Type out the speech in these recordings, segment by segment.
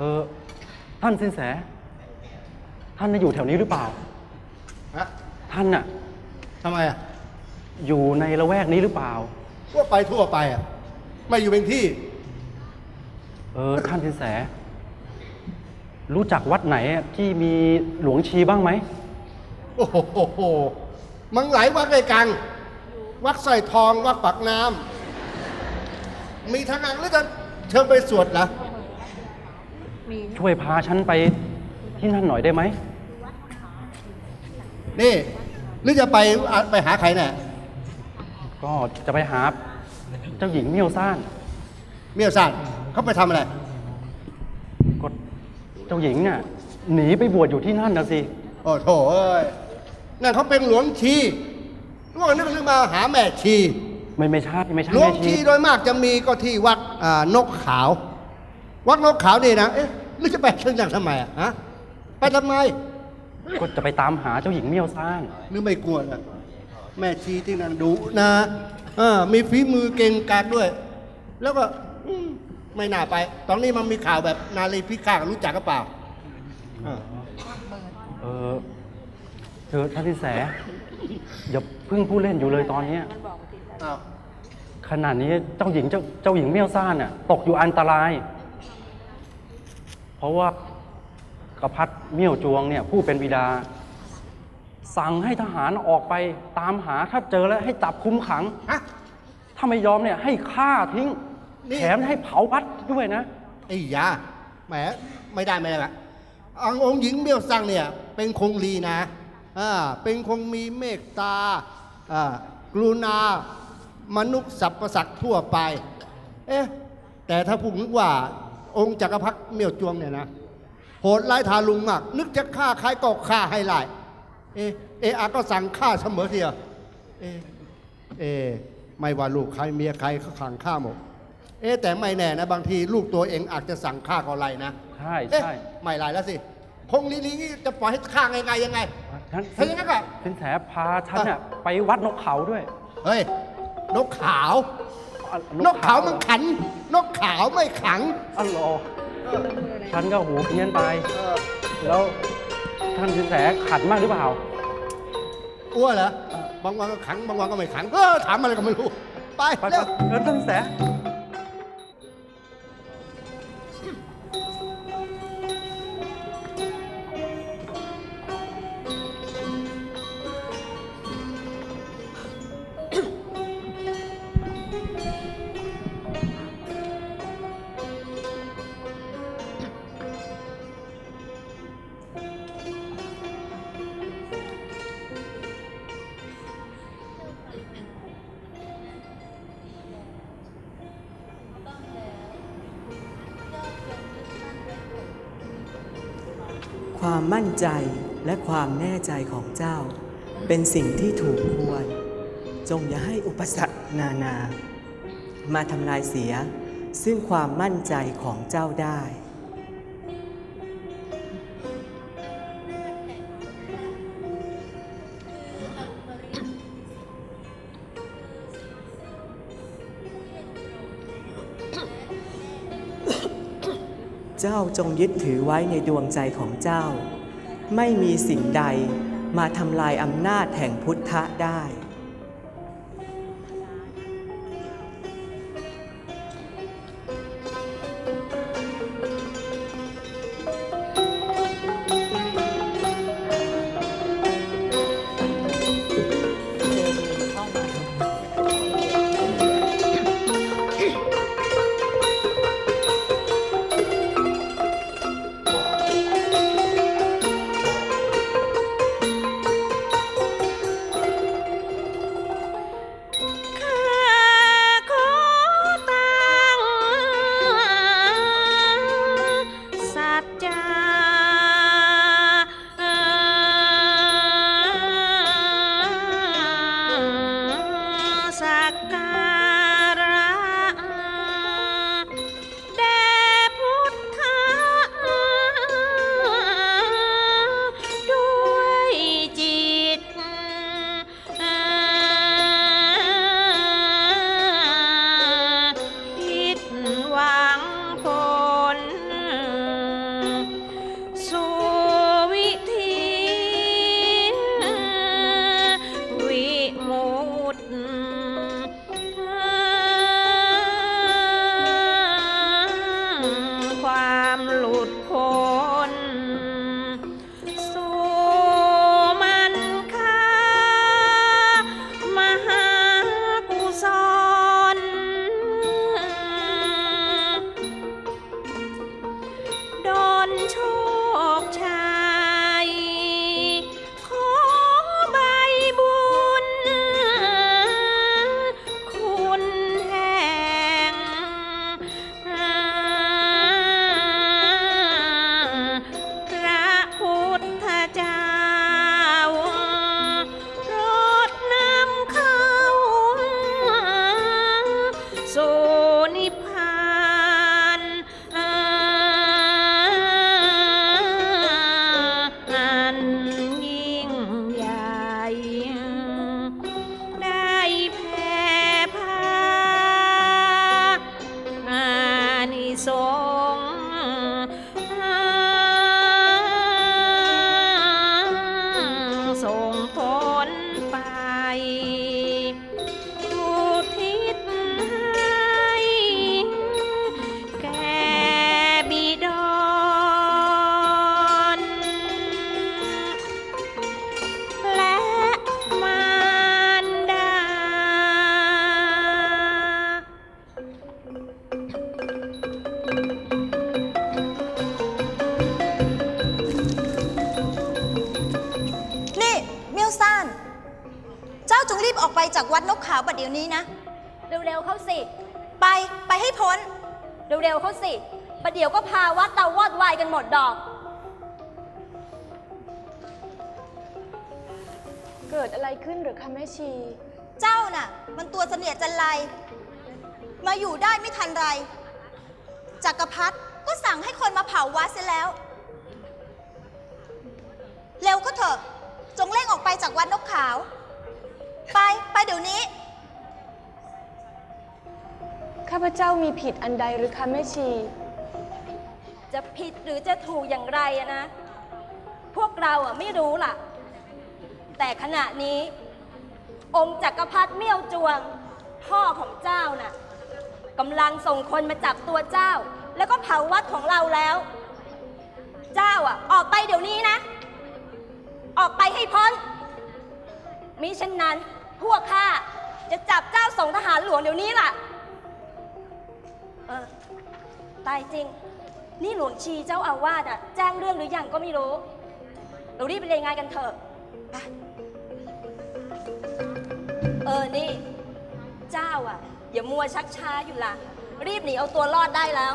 ออท่านสินแส ท่านน่ะอยู่แถวนี้หรือเปล่า ฮะท่านน่ะ ทำไมอะอยู่ในละแวกนี้หรือเปล่า ว่าไปทั่วไปอะ ไม่อยู่เป็นที่ เออ ท่านสินแส รู้จักวัดไหนอะที่มีหลวงชีบ้างไหม โอ้โหมันไหลวัดไกลกังวัดใส่ทอง วัดปากน้ำ มีทางอังหรือจะเชิญไปสวดเหรอ ช่วยพาฉันไปที่นั่นหน่อยได้ไหม นี่ หรือจะไปอะไปหาใครเนี่ยก็จะไปหาเจ้าหญิงเมี่ยวซ่านเมียซ่านเขาไปทำอะไร ก็เจ้าหญิงน่ะหนีไปบวชอยู่ที่นั่นนะสิ โอ้โถเอ้ยนั่นเขาเป็นหลวงชีรู้ว่านึกนึกมาหาแม่ชี ไม่ไม่ใช่ไม่ใช่หลวงไม่ชีใช่โดยมากจะมีก็ที่วัดอ่านกขาว วัดนกขาวนี่นะ เอ๊ะ หรือจะไปเชิญอย่างทำไมอะฮะไปทำไมก็จะไปตามหาเจ้าหญิงเมี่ยวซ่านหรือไม่กลัวนะแม่ชีที่นั่นดุนะอ่ามีฝีมือเก่งกาจด้วย แล้วก็อืมไม่น่าไป ตอนนี้มันมีข่าวแบบนาลีพิฆาตรู้จักก็เปล่าอ่าเออเธอท่านสินแส อย่าเพิ่งพูดเล่นอยู่เลยตอนเนี้ย อ้าวขนาดนี้เจ้าหญิงเจ้าเจ้าหญิงเมี่ยวซ่านน่ะตกอยู่อันตราย เพราะว่ากระพัดเมี่ยวจวงเนี่ยผู้เป็นบิดา สั่งให้ทหารออกไปตามหาถ้าเจอแล้วให้จับคุมขัง ฮะ ถ้าไม่ยอมเนี่ยให้ฆ่าทิ้ง นี่ แถมให้เผาวัดด้วยนะ ไอ้ยาแหมไม่ได้ไม่ได้ละอังองค์หญิงเบี้ยวซังเนี่ย เป็นคงลีนะอ่าเป็นคงมีเมตตาอ่ากรุณามนุษย์สรรพสัตว์ทั่วไป เอ๊ะแต่ถ้าพูดถึงว่า องค์จักรพรรดิเมี่ยวจวงเนี่ยนะโหดร้ายทารุณมาก นึกจะฆ่าใครก็ฆ่าให้ไล่เอะเอะอาก็สั่งฆ่าเสมอเทียวเอะเอะไม่ว่าลูกใครเมียใครเขาขังฆ่าหมดเอ๊ะแต่ไม่แน่นะบางทีลูกตัวเองอาจจะสั่งฆ่าก็ไรนะใช่เอ๊ะใช่ไม่ไรแล้วสิคงลีลีนี่จะปล่อยให้ฆ่าง่ายๆยังไงงั้นถ้าอย่างนั้นก็สินแสพาฉันน่ะไปวัดนกเขาด้วย เฮ้ย นกขาว อะนกขาวมันขัน นกขาวไม่ขัง อ๋อเหรอฉันก็หูเพี้ยนไป แล้วท่านสินแสขัดมากหรือเปล่า อ้วนเหรอบางวันก็ขัง บางวันก็ไม่ขัง เออถามอะไรก็ไม่รู้ ไปไปเร็วๆเออท่านสินแส ความมั่นใจและความแน่ใจของเจ้า เป็นสิ่งที่ถูกควร จงอย่าให้อุปสรรคนานา มาทำลายเสียซึ่งความมั่นใจของเจ้าได้ เจ้าจงยึดถือไว้ในดวงใจของเจ้า ไม่มีสิ่งใดมาทำลายอำนาจแห่งพุทธะได้ ออกไปจากวัดนกขาวบัดเดี๋ยวนี้นะ เร็วๆเข้าสิ ไปไปให้พ้น เร็วๆเข้าสิประเดี๋ยวก็พาวัดเราวอดวายกันหมดดอก เกิดอะไรขึ้นหรือคะแม่ชี เจ้าน่ะ มันตัวเสนียดจันไร มาอยู่ได้ไม่ทันไร จักรพรรดิก็สั่งให้คนมาเผาวัดเสียแล้ว เร็วก็เถอะ จงเร่งออกไปจากวัดนกขาว ไป ไปเดี๋ยวนี้ ข้าพเจ้ามีผิดอันใดหรือคะแม่ชี จะผิดหรือจะถูกอย่างไรอะนะ พวกเราอะไม่รู้ล่ะ แต่ขณะนี้ องค์จักรพรรดิเมี่ยวจวง พ่อของเจ้าน่ะกำลังส่งคนมาจับตัวเจ้า แล้วก็เผาวัดของเราแล้ว เจ้าอะออกไปเดี๋ยวนี้นะ ออกไปให้พ้นมิเช่นนั้น พวกข้าจะจับเจ้าส่งทหารหลวงเดี๋ยวนี้ล่ะ เออ ตายจริง นี่หลวงชีเจ้าอาวาสอะแจ้งเรื่องหรือยังก็ไม่รู้ เรารีบไปรายงานกันเถอะไปเออ นี่ เจ้าอะอย่ามัวชักช้าอยู่ล่ะ รีบหนีเอาตัวรอดได้แล้ว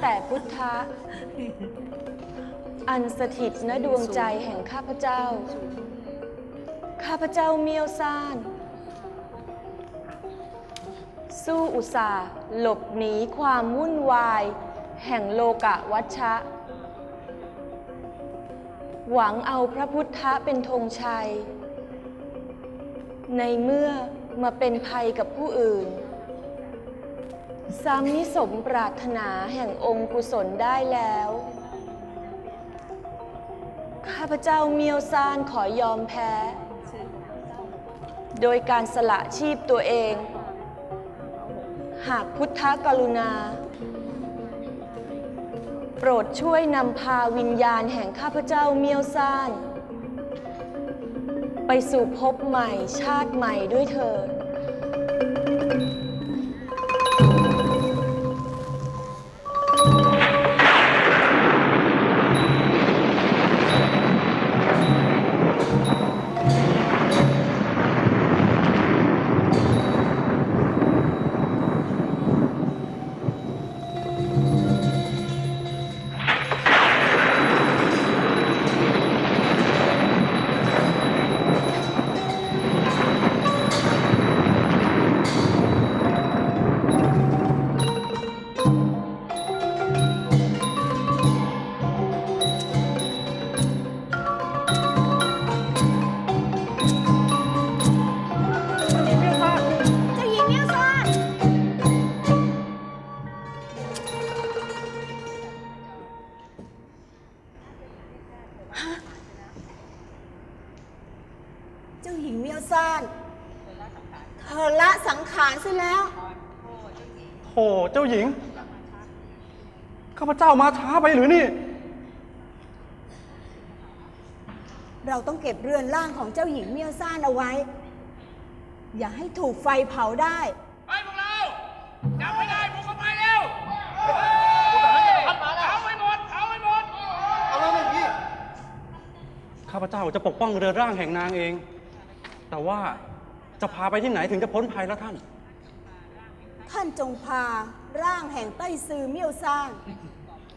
แต่พุทธะ อันสถิตณดวงใจแห่งข้าพเจ้า ข้าพเจ้าเมียวซ่าน สู้อุตสาห์หลบหนีความวุ่นวาย แห่งโลกะวัชชะ หวังเอาพระพุทธะเป็นธงชัย ในเมื่อมาเป็นภัยกับผู้อื่น ซ้ำมิสมปรารถนาแห่งองค์กุศลได้แล้ว ข้าพเจ้าเมียวซานขอยอมแพ้ โดยการสละชีพตัวเอง หากพุทธกรุณา โปรดช่วยนำพาวิญญาณแห่งข้าพเจ้าเมียวซาน ไปสู่ภพใหม่ชาติใหม่ด้วยเถิดาหญิง ข้าพเจ้ามาช้าไปหรือนี่ เราต้องเก็บเรือนร่างของเจ้าหญิงเมียวซ่านเอาไว้ อย่าให้ถูกไฟเผาได้ไปพวกเราจับไม่ได้บุกเข้าไปเร็วเอาให้หมดเอาให้หมด เอาแล้วนี่พี่ข้าพเจ้าจะปกป้องเรือนร่างแห่งนางเอง แต่ว่าจะพาไปที่ไหนถึงจะพ้นภัยแล้วท่าน ท่านจงพา ร่างแห่งไต้ซือเมียวซ่าน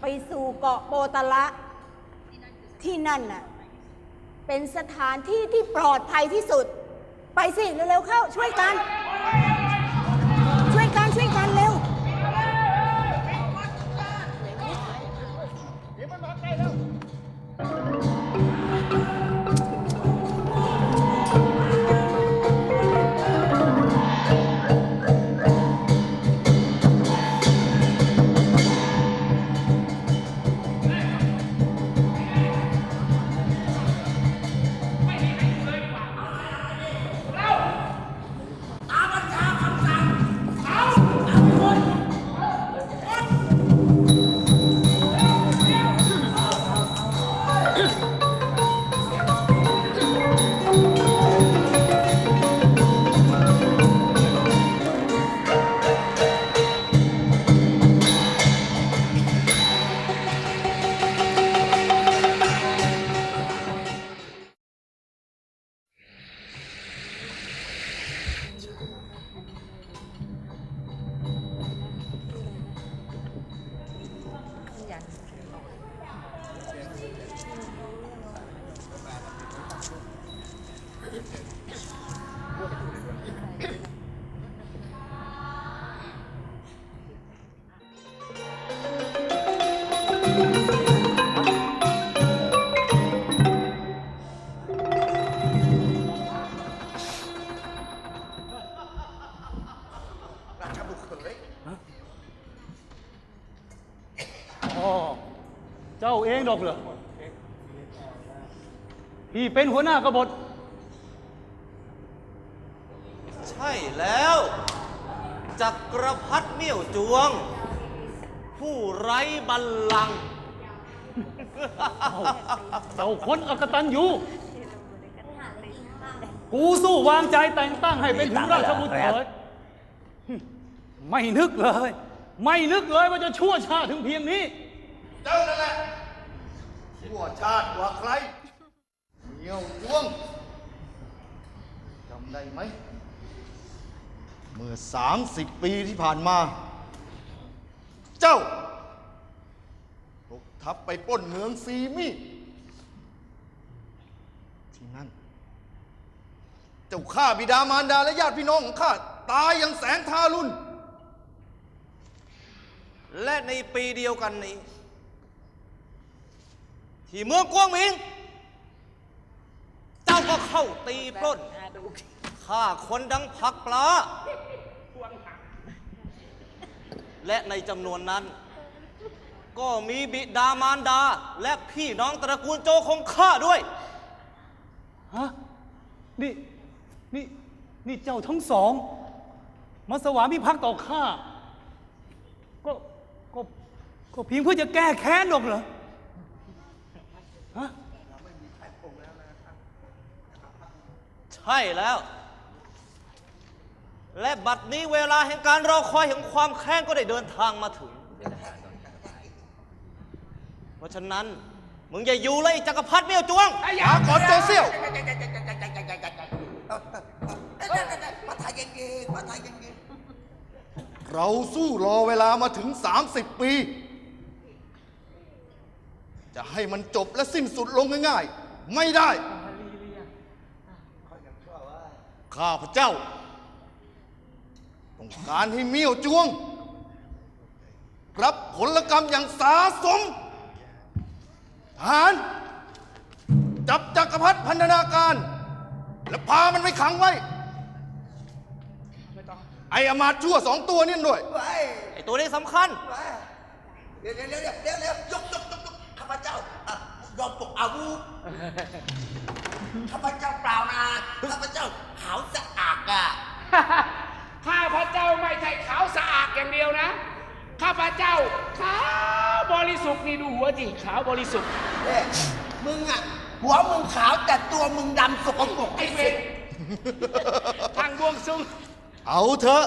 ไปสู่เกาะโปตะละ ที่นั่นน่ะ เป็นสถานที่ที่ปลอดภัยที่สุด ไปสิ เร็วๆเข้าช่วยกัน ดอกเหรอ พี่เป็นหัวหน้ากบฏ ใช่แล้วจักรพรรดิเมี่ยวจวง ผู้ไร้บัลลังก์ เจ้าคนอกตันยูกูสู้วางใจแต่งตั้งให้เป็นถึงราชบุตรเถิดไม่นึกเลย ไม่นึกเลยว่าจะชั่วชาติถึงเพียงนี้ เจ้านั่นแหละ ชั่วชาติกว่าใครเหี่ยวจวงจำได้ไหม เมื่อ30ปีที่ผ่านมา เจ้าตกทัพไปปล้นเมืองซีมี่ที่นั่น เจ้าฆ่าบิดามารดาและญาติพี่น้องของข้าตายอย่างแสนทารุณและในปีเดียวกันนี้ ที่เมืองกวงหมิง เจ้าก็เข้าตีปล้นฆ่าคนดังผักปลา และในจำนวนนั้น ก็มีบิดามารดา และพี่น้องตระกูลโจคงฆ่าด้วย ฮะ นี่ นี่ นี่เจ้าทั้งสอง มาสวามิภักดิ์ต่อข้า ก็ ก็ ก็เพียงเพื่อจะแก้แค้นหรอกเหรอ ฮะใช่แล้ว และบัดนี้เวลาแห่งการรอคอยแห่งความแค้นก็ได้เดินทางมาถึง เพราะฉะนั้น มึงอย่าอยู่เลยไอ้จักรพรรดิเมี่ยวจวงมาก่อนโจเซี่ยวมาถ่ายเย็นๆมาถ่ายเย็นเราสู้รอเวลามาถึง 30 ปี จะให้มันจบและสิ้นสุดลงง่ายๆ ไม่ได้ ข้าพเจ้า ต้องการให้เมี่ยวจวง รับผลกรรมอย่างสาสมทหารจับจักรพรรดิพันธนาการ และพามันไปขังไว้ ไอ้อำมาตย์ชั่วสองตัวนี่ด้วยๆไว้ไอ้ตัวนี้สำคัญไว้เดี๋ยวเดี๋ยวเดี๋ยวเดี๋ยวเดี๋ยวยกยกยกยกข้า พเจ้ายอมปกอาวุธข้าพเจ้าเปล่านะข้าพเจ้าขาวสะอาดอะข้าพเจ้าไม่ใช่ขาวสะอาดอย่างเดียวนะ ข้าพเจ้าขาวบริสุทธิ์นี่ดูหัวจิขาวบริสุทธิ์มึงอะหัวมึงขาวแต่ตัวมึงดำสกปรกไอ้เวรทางบวงซุ่งเอาเถอะ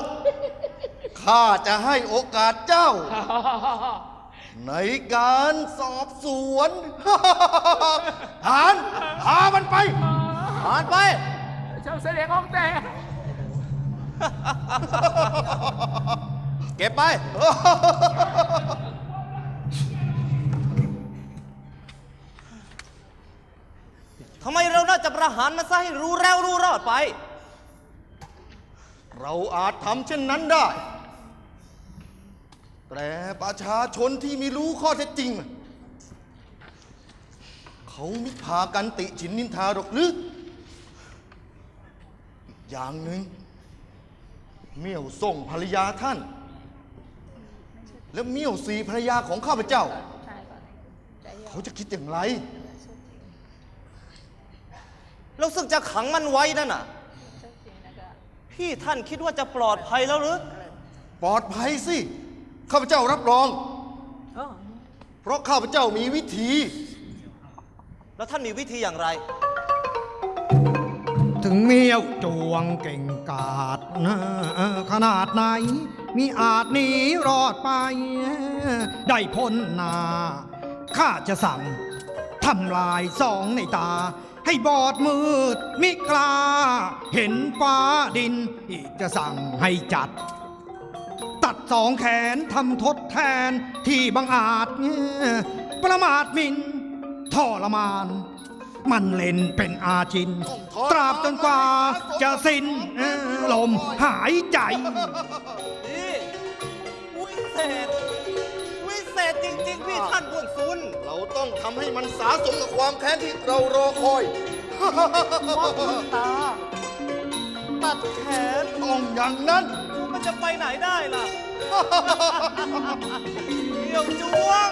ข้าจะให้โอกาสเจ้า ในการสอบสวน หานพามันไป หานไป เจ้าเสด็จของแต่เก็บไป ทำไมเราน่าจะประหารมันซะให้รู้แล้วรู้รอดไป เราอาจทำเช่นนั้นได้ แต่ประชาชนที่ม่รู้ข้อเท็จจริง เขามิพากันติฉินนินทาหรอกหรืออย่างหนึ่งเมี่ยวส่งภรรยาท่าน และเมี่ยวสีภรรยาของข้าพเจ้า เขาจะคิดอย่างไร แล้วซึ่งจะขังมันไว้นั่นน่ะ พี่ท่านคิดว่าจะปลอดภัยแล้วหรือ ปลอดภัยสิ ข้าพเจ้ารับรอง เพราะข้าพเจ้ามีวิธี แล้วท่านมีวิธีอย่างไร ถึงเมียวจวงเก่งกาจนะขนาดไหน มีอาจหนีรอดไป ได้พ้นหนาข้าจะสั่งทำลายสองในตา ให้บอดมืดมิกล้าเห็นฟ้าดิน อีกจะสั่งให้จัด ตัดสองแขนทำทดแทนที่บังอาจประมาทหมินทรมาน มันเล่นเป็นอาจิน ตราบจนกว่าจะสิ้นเอ่อลมหายใจนี่วิเศษ วิเศษจริง ๆ พี่ท่านบวงซุน เราต้องทำให้มันสาสมกับความแค้นที่เรารอคอยตาตัดแขนต้องอย่างนั้น มันจะไปไหนได้ล่ะ เดี่ยวจ้วง